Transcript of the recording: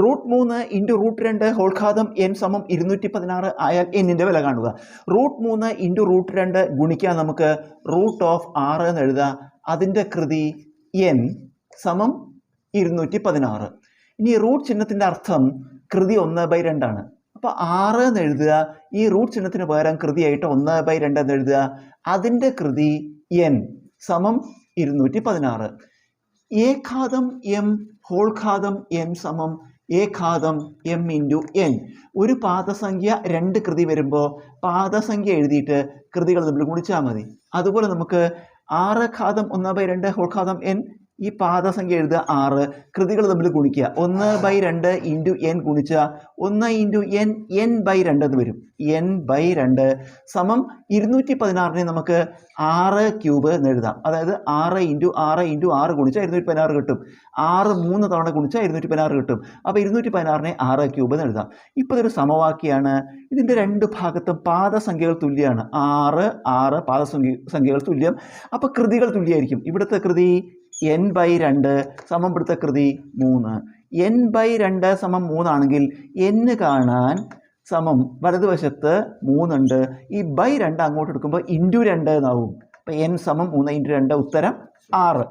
Root മൂന്ന് into root രണ്ട് ഹോൾഘാതം N സമം ഇരുന്നൂറ്റി പതിനാറ് ആയാൽ എന്നിന്റെ വില കാണുക. റൂട്ട് മൂന്ന് ഇന്റു റൂട്ട് രണ്ട് ഗുണിക്കാൻ നമുക്ക് റൂട്ട് ഓഫ് ആറ് എന്ന് എഴുതാം അതിന്റെ കൃതി എൻ സമം ഇരുന്നൂറ്റി പതിനാറ് ഇനി റൂട്ട് ചിഹ്നത്തിന്റെ അർത്ഥം കൃതി ഒന്ന് ബൈ രണ്ടാണ് അപ്പോൾ ആറ് എന്ന് എഴുതുക. ഈ റൂട്ട് ചിഹ്നത്തിന് പകരം കൃതിയായിട്ട് ഒന്ന് ബൈ രണ്ട് എന്ന് എഴുതുക. അതിന്റെ കൃതി എൻ സമം ഇരുന്നൂറ്റി പതിനാറ് ഏഘാതം എം ഹോൾഘാതം എൻ സമം ഏകാദം എം ഇന്റു എൻ. ഒരു പാദസംഖ്യ രണ്ട് കൃതി വരുമ്പോൾ പാദസംഖ്യ എഴുതിയിട്ട് കൃതികൾ തമ്മിൽ ഗുണിച്ചാൽ മതി. അതുപോലെ നമുക്ക് ആറ് ഘാതം ഒന്ന് ബൈ രണ്ട് ഹോൾഘാതം എൻ ഈ പാദസംഖ്യ എഴുതുക ആറ്. കൃതികൾ തമ്മിൽ ഗുണിക്കുക. ഒന്ന് ബൈ രണ്ട് ഇന്റു എൻ ഗുണിച്ച ഒന്ന് ഇന്റു എൻ എൻ ബൈ രണ്ട് എന്ന് വരും. എൻ ബൈ രണ്ട് സമം ഇരുന്നൂറ്റി പതിനാറിനെ നമുക്ക് ആറ് ക്യൂബ് എന്ന് എഴുതാം. അതായത് ആറ് ഇന്റു ആറ് ഇന്റു ആറ് ഗുണിച്ചാൽ ഇരുന്നൂറ്റി പതിനാറ് കിട്ടും. ആറ് മൂന്ന് തവണ ഗുണിച്ചാൽ ഇരുന്നൂറ്റി പതിനാറ് കിട്ടും. അപ്പോൾ ഇരുന്നൂറ്റി പതിനാറിനെ ആറ് ക്യൂബ് എന്ന് എഴുതാം. ഇപ്പോൾ ഇതൊരു സമവാക്യമാണ് ഇതിന്റെ രണ്ട് ഭാഗത്തും പാദസംഖ്യകൾ തുല്യമാണ് ആറ് ആറ് പാദസംഖ്യ സംഖ്യകൾ തുല്യം. അപ്പോൾ കൃതികൾ തുല്യമായിരിക്കും ഇവിടുത്തെ കൃതി എൻ ബൈ രണ്ട് സമം ഇവിടുത്തെ കൃതി മൂന്ന്. എൻ ബൈ രണ്ട് സമം മൂന്നാണെങ്കിൽ എന്ന് കാണാൻ സമം വലതുവശത്ത് മൂന്നുണ്ട്. ഈ ബൈ രണ്ട് അങ്ങോട്ട് എടുക്കുമ്പോൾ ഇന്റു രണ്ട് എന്നാവും. അപ്പോൾ എൻ സമം മൂന്ന് ഇന്റു രണ്ട് ഉത്തരം ആറ്.